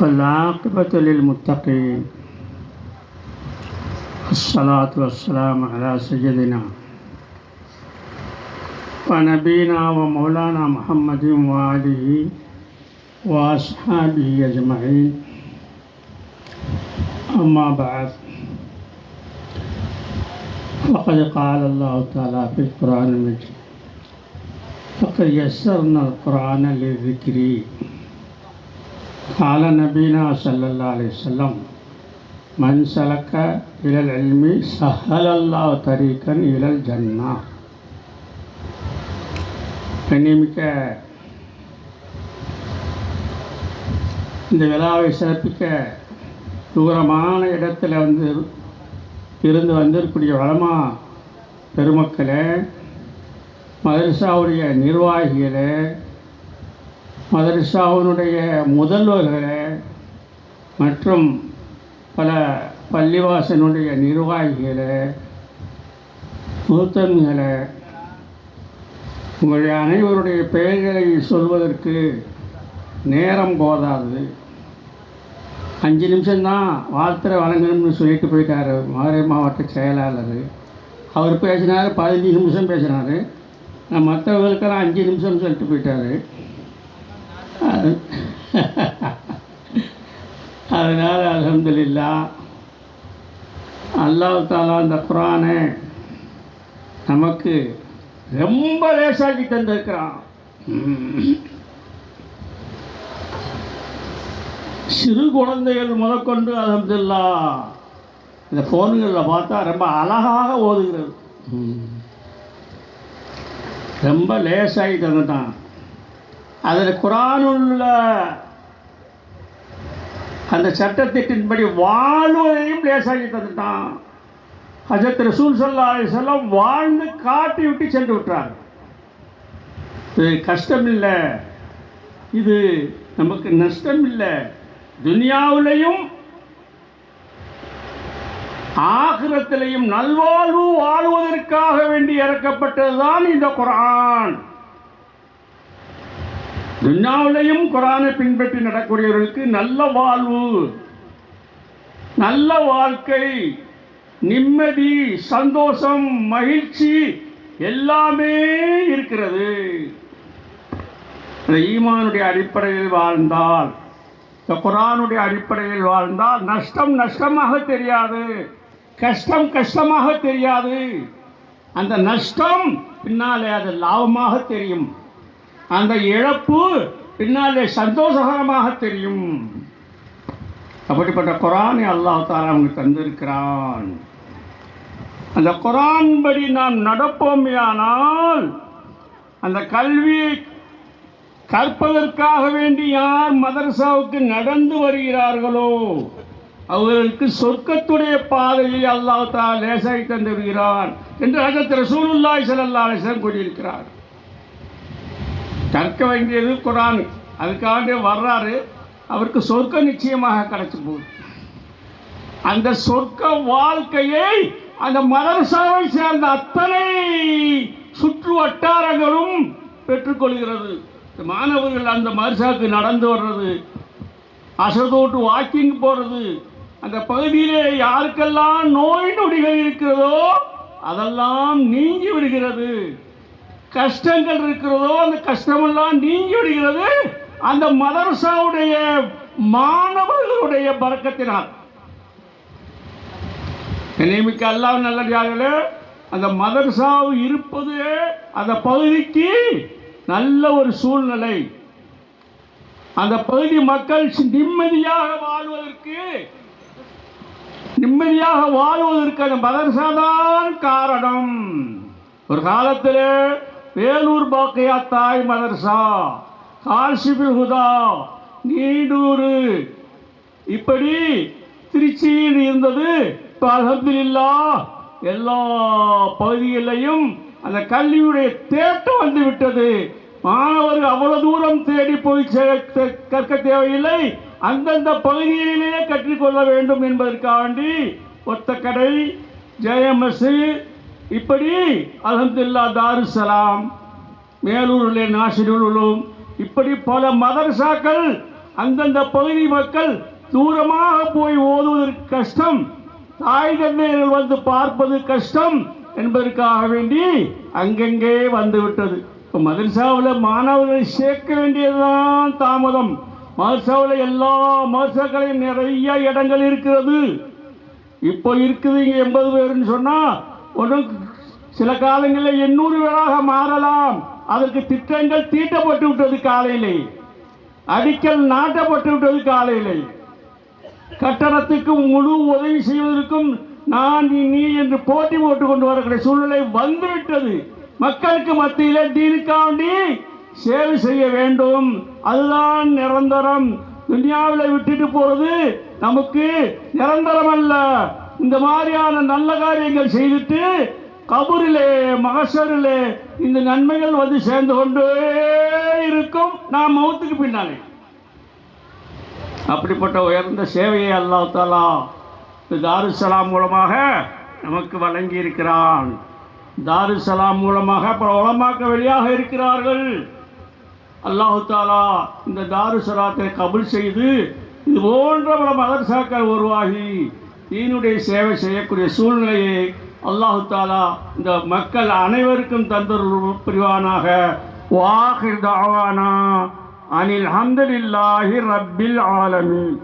والعاقبة للمتقين. الصلاة والسلام على سيدنا ونبينا ومولانا محمد وآله وأصحابه أجمعين. أما بعد فقد قال الله تعالى في القرآن المجيد فقد يسرنا القرآن للذكر قال نبينا صلى الله عليه وسلم من سلك إلى العلم سهل الله طريقا إلى الجنة கண்ணியமிக்க இந்த விழாவை சிறப்பிக்க தூரமான இடத்துல வந்து இருந்து வந்திருக்கக்கூடிய வளமா பெருமக்களே மதரசாவுடைய நிர்வாகிகளை மதரசாவினுடைய முதல்வர்களை மற்றும் பல பள்ளிவாசனுடைய நிர்வாகிகளை மூத்தன்களே உங்களுடைய அனைவருடைய பெயர்களை சொல்வதற்கு நேரம் போதாது. அஞ்சு நிமிஷம்தான் வாழ்த்துறை வழங்கணும்னு சொல்லிட்டு போயிட்டார் மதுரை மாவட்ட செயலாளர். அவர் பேசினார் பதினஞ்சு நிமிஷம் பேசினார். மற்றவர்களுக்கெல்லாம் அஞ்சு நிமிஷம் சொல்லிட்டு போயிட்டார். அதனால் அலமதுல்லா அல்லாஹ் தாலா அந்த குரானை நமக்கு ரொம்ப லேசாக்கி தந்திருக்கிறான். சிறு குழந்தைகள் முதற்கொண்டு அல்ஹம்துலில்லா இந்த ஃபோன்களில் பார்த்தா ரொம்ப அழகாக ஓதுகிறது. ரொம்ப லேசாகி தந்துட்டான். அதில் குரானுள்ள அந்த சட்டத்திட்டின்படி வாழ்வதையும் லேசாகி தந்துட்டான். ஹஜத் ரசூல் சல்லா அலிசல்லாம் வாழ்ந்து காட்டி விட்டு சென்று விட்டார். இது கஷ்டம் இல்லை இது நமக்கு நஷ்டம் இல்லை துனியாவிலையும் ஆகிரத்திலையும் நல்வாழ்வு வாழ்வதற்காக வேண்டி இறக்கப்பட்டதுதான் இந்த குரான். துன்யாவிலையும் குரானை பின்பற்றி நடக்கூடியவர்களுக்கு நல்ல வாழ்வு நல்ல வாழ்க்கை நிம்மதி சந்தோஷம் மகிழ்ச்சி எல்லாமே இருக்கிறது. ஈமானுடைய அடிப்படையில் வாழ்ந்தால் இந்த குரானுடைய அடிப்படையில் வாழ்ந்தால் நஷ்டம் நஷ்டமாக தெரியாது. கஷ்டம் கஷ்டமாக தெரியாது. அந்த நஷ்டம் பின்னாலே அது லாபமாக தெரியும். அந்த இழப்பு பின்னாலே சந்தோஷகரமாக தெரியும். அப்படிப்பட்ட குரானை அல்லாஹ் தாலா அவங்களுக்கு தந்திருக்கிறான். அந்த குரான் படி நாம் நடப்போமையானால் அந்த கல்வியை கற்பதற்காக வேண்டி யார் மதரசாவுக்கு நடந்து வருகிறார்களோ அவர்களுக்கு சொர்க்கத்துடைய பாதையை அல்லாஹ் தா லேசாகி தந்து வருகிறான் என்று அஜத் ரசூலுல்லாய் ஸல்லல்லாஹு அலைஹி கூறியிருக்கிறார். கற்க வேண்டியது குரான். அதுக்காக வர்றாரு. அவருக்கு சொர்க்கம் நிச்சயமாக கிடைச்சி போகுது. அந்த சொர்க்க வாழ்க்கையை அந்த மதரசாவை சேர்ந்த அத்தனை சுற்று வட்டாரங்களும் பெற்றுக்கொள்கிறது. மாணவர்கள் அந்த மதரசாவுக்கு நடந்து வர்றது அசதோட்டு வாக்கிங் போகிறது அந்த பகுதியிலே யாருக்கெல்லாம் நோய் நொடிகள் இருக்கிறதோ அதெல்லாம் நீங்கி விடுகிறது. கஷ்டங்கள் இருக்கிறதோ அந்த கஷ்டமெல்லாம் நீங்கி விடுகிறது. அந்த மதரசாவுடைய மாணவர்களுடைய பறக்கத்தினால் நினைமிக்க அல்லாஹ் நல்ல அந்த மதரசாவு இருப்பது அந்த பகுதிக்கு நல்ல ஒரு சூழ்நிலை. அந்த பகுதி மக்கள் நிம்மதியாக வாழ்வதற்கு நிம்மதியாக வாழ்வதற்கு அந்த மதரசாதான் காரணம். ஒரு காலத்தில் வேலூர் பாக்கையா தாய் மதரசா கால்சிபில் ஹுதா நீடூர். இப்படி திருச்சியில் இருந்தது. இப்போ அலமதுல்லா எல்லா பகுதிகளிலையும் அந்த கல்வியுடைய தேட்டம் வந்து விட்டது. மாணவர்கள் அவ்வளவு தூரம் தேடி போய் கற்க தேவையில்லை. அந்தந்த பகுதிகளிலேயே கற்றுக்கொள்ள வேண்டும் என்பதற்காண்டி ஒத்தக்கடை ஜேஎம்எஸ் இப்படி அலமதுல்லா தாருசலாம் மேலூரில் நாசிருளும் இப்படி பல மதரசாக்கள் அந்தந்த பகுதி மக்கள் தூரமாக போய் ஓதுவதற்கு கஷ்டம். தாய் தந்தையர்கள் வந்து பார்ப்பது கஷ்டம். என்பதற்காக வேண்டி அங்கங்கே வந்துவிட்டது. இப்போ மதர்சாவில் மாணவர்களை சேர்க்க வேண்டியதுதான் தாமதம். மதர்சாவில் எல்லா மதர்சாக்களையும் நிறைய இடங்கள் இருக்கிறது. இப்போ இருக்குது இங்கே எண்பது பேருன்னு சொன்னால் ஒன்றும் சில காலங்களில் எண்ணூறு பேராக மாறலாம். அதற்கு திட்டங்கள் தீட்டப்பட்டு விட்டது காலையிலே. அடிக்கல் நாட்டப்பட்டு விட்டது காலையிலே. கட்டணத்துக்கும் முழு உதவி செய்வதற்கும் நான் நீ என்று போட்டி போட்டுக் கொண்டு வரக்கூடிய சூழ்நிலை வந்துவிட்டது. மக்களுக்கு மத்தியிலே தீனுக்காண்டி சேவை செய்ய வேண்டும். அதுதான் நிரந்தரம். துனியாவில் விட்டுட்டு போறது நமக்கு நிரந்தரம் அல்ல இந்த மாதிரியான நல்ல காரியங்கள் செய்துட்டு கபூரிலே மகசரிலே இந்த நன்மைகள் வந்து சேர்ந்து கொண்டே இருக்கும். நான் மௌத்துக்கு பின்னாலே. அப்படிப்பட்ட உயர்ந்த சேவையை அல்லாத்தாலா இந்த தாருசலாம் மூலமாக நமக்கு வழங்கி இருக்கிறான் தாருசலாம் மூலமாக பல உலமாக்க வெளியாக இருக்கிறார்கள். அல்லாஹு தாலா இந்த தாருசலாத்தை கபுல் செய்து இது போன்ற பல மதர்சாக்கள் உருவாகி தீனுடைய சேவை செய்யக்கூடிய சூழ்நிலையை அல்லாஹு தாலா இந்த மக்கள் அனைவருக்கும் தந்தருள் புரிவானாக. வாஹிர் தாவானா அனில் ஹம்துலில்லாஹி ரப்பில் ஆலமீன்.